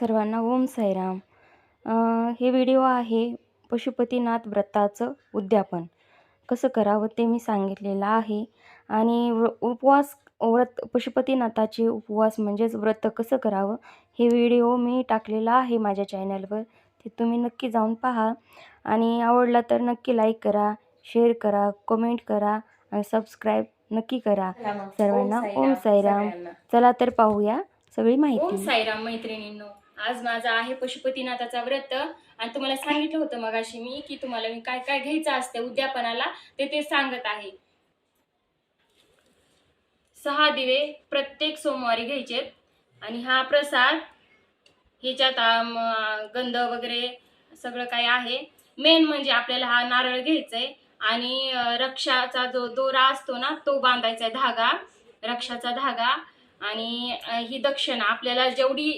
सर्वांना ओम साईराम. हे व्हिडिओ आहे पशुपतीनाथ व्रताचं उद्यापन. कसं करावं ते मी सांगितलेलं आहे. आणि उपवास व्रत पशुपतीनाथाचे उपवास म्हणजेच व्रत कसं करावं हे व्हिडिओ मी टाकलेला आहे माझ्या चॅनलवर. ते तुम्ही नक्की जाऊन पहा. आणि आवडला तर नक्की लाईक करा शेअर करा कमेंट करा आणि सबस्क्राईब नक्की करा. सर्वांना ओम साईराम चला तर पाहूया. सगळी ओम माहिती साईराम मैत्रिणींनो आज माझा आहे पशुपतीनाथाचा व्रत. आणि तुम्हाला सांगितलं होतं मगाशी मी की तुम्हाला मी काय काय घ्यायचं असतं उद्यापनाला ते ते सांगत आहे. सहा दिवे प्रत्येक सोमवारी घ्यायचेत आणि हा प्रसाद ह्याच्यात आम, गंध वगैरे सगळं काय आहे. मेन म्हणजे आपल्याला हा नारळ घ्यायचाय. आणि अं, रक्षाचा जो दोरा असतो ना तो बांधायचा आहे धागा. रक्षाचा धागा. आणि ही दक्षिणा आपल्याला जेवढी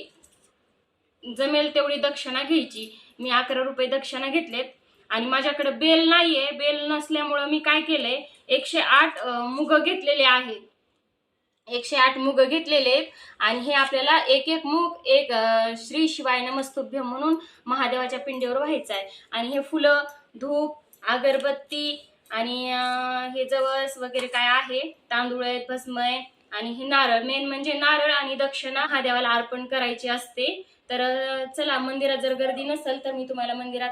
जमेल तेवढी दक्षिणा घ्यायची. मी अकरा रुपये दक्षिणा घेतलेत. आणि माझ्याकडे बेल नाही आहे बेल नसल्यामुळं मी काय केलंय? एकशे आठ मुग घेतलेले आहेत. एकशे आठ मुग घेतलेले आहेत. आणि हे आपल्याला एक एक मूग एक श्री शिवाय नमस्तुभ्य म्हणून महादेवाच्या पिंडीवर व्हायचं आहे. आणि हे फुलं धूप अगरबत्ती आणि हे जवस वगैरे काय आहे? तांदूळ आहेत भस्म आहे आणि हे नारळ मेन म्हणजे नारळ आणि दक्षिणा हा देवाला अर्पण करायची असते. तर चला मंदिरात जर गर्दी नसेल तर मी तुम्हाला मंदिरात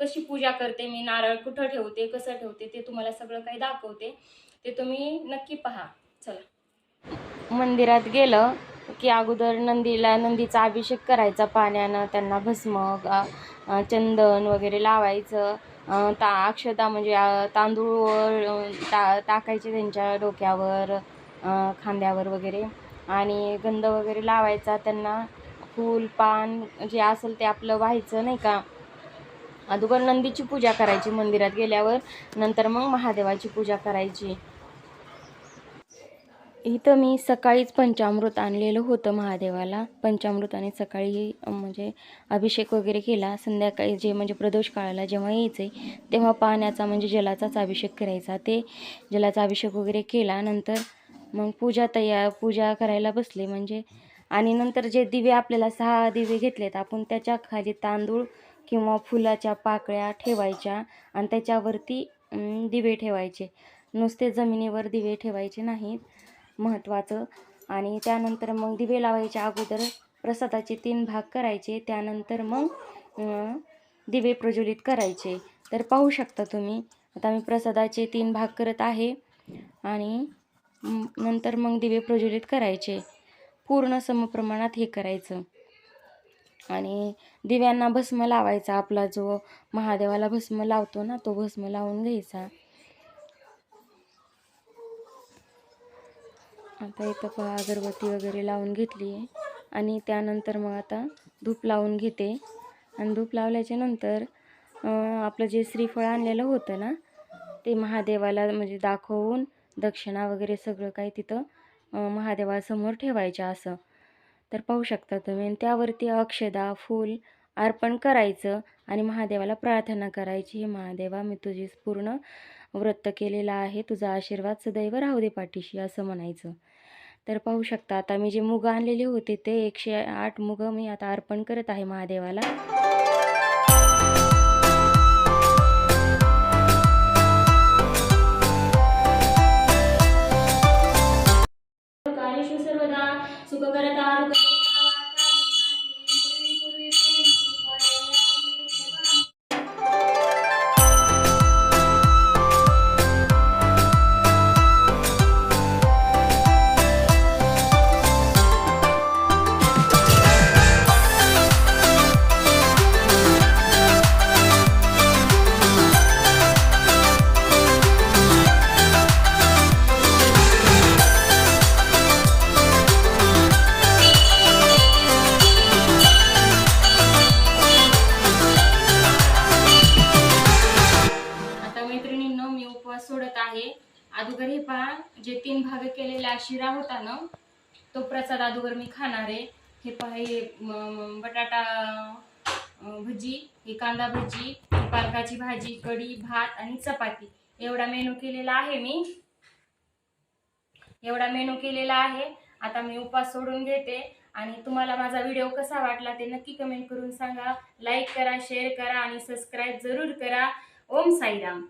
कशी पूजा करते मी नारळ कुठं ठेवते कसं ठेवते ते तुम्हाला सगळं काही दाखवते. ते तुम्ही नक्की पहा. चला. मंदिरात गेलं की अगोदर नंदीला नंदीचा अभिषेक करायचा पाण्यानं त्यांना भस्म चंदन वगैरे लावायचं. ता अक्षता म्हणजे तांदूळ अं, टाकायचे त्यांच्या डोक्यावर. खांद्यावर वगैरे. आणि गंध वगैरे लावायचा त्यांना फूल पान जे असेल ते आपलं व्हायचं नाही का? अगोदर नंदीची पूजा करायची मंदिरात गेल्यावर नंतर मग महादेवाची पूजा करायची. इथं मी सकाळीच पंचामृत आणलेलं होतं महादेवाला. पंचामृत आणि सकाळी म्हणजे अभिषेक वगैरे केला. संध्याकाळी जे म्हणजे प्रदोष काळाला जेव्हा यायचे तेव्हा पाण्याचा म्हणजे जलाचाच अभिषेक करायचा. ते जलाचा अभिषेक वगैरे केला. नंतर मग पूजा तयार पूजा करायला बसले. म्हणजे आणि नंतर जे दिवे आपल्याला सहा दिवे घेतलेत आपण त्याच्याखाली तांदूळ किंवा फुलाच्या पाकळ्या ठेवायच्या आणि त्याच्यावरती दिवे ठेवायचे. नुसते जमिनीवर दिवे ठेवायचे नाहीत महत्त्वाचं. आणि त्यानंतर मग दिवे लावायच्या अगोदर प्रसादाचे तीन भाग करायचे. त्यानंतर मग दिवे प्रज्वलित करायचे. तर पाहू शकता तुम्ही आता मी प्रसादाचे तीन भाग करत आहे. आणि नंतर मग दिवे प्रज्वलित करायचे. पूर्ण समप्रमाणात हे करायचं. आणि दिव्यांना भस्म लावायचा. आपला जो महादेवाला भस्म लावतो ना तो भस्म लावून घ्यायचा. आता इथं पहा अगरबत्ती वगैरे लावून घेतली आहे. आणि त्यानंतर मग आता धूप लावून घेते. आणि धूप लावल्याच्या नंतर आपलं जे श्रीफळ आणलेलं होतं ना ते महादेवाला म्हणजे दाखवून दक्षिणा वगैरे सगळं काही तिथं महादेवासमोर ठेवायचं असं. तर पाहू शकता तुम्ही. त्यावरती अक्षदा फूल अर्पण करायचं आणि महादेवाला प्रार्थना करायची. हे महादेवा मी तुझी पूर्ण व्रत केलेलं आहे. तुझा आशीर्वाद सदैव राहू दे पाठीशी असं म्हणायचं. तर पाहू शकता आता मी जे मुग आणलेले होते ते एकशे आठ मुग मी आता अर्पण करत आहे महादेवाला. सुखकरता आता उपवास सोडत आहे. अगोदर हे पहा जे तीन भाग केलेला शिरा होता ना तो प्रसाद अगोदर मी खाणार आहे. हे पहा हे बटाटा भजी हे कांदा भजी पालकाची भाजी कढी भात आणि चपाती. एवढा मेनू केलेला आहे मी. एवढा मेनू केलेला आहे. आता मी उपवास सोडून घेते आणि तुम्हाला माझा व्हिडिओ कसा वाटला ते नक्की कमेंट करून सांगा. लाईक करा शेअर करा आणि सबस्क्राईब जरूर करा. ओम साईराम.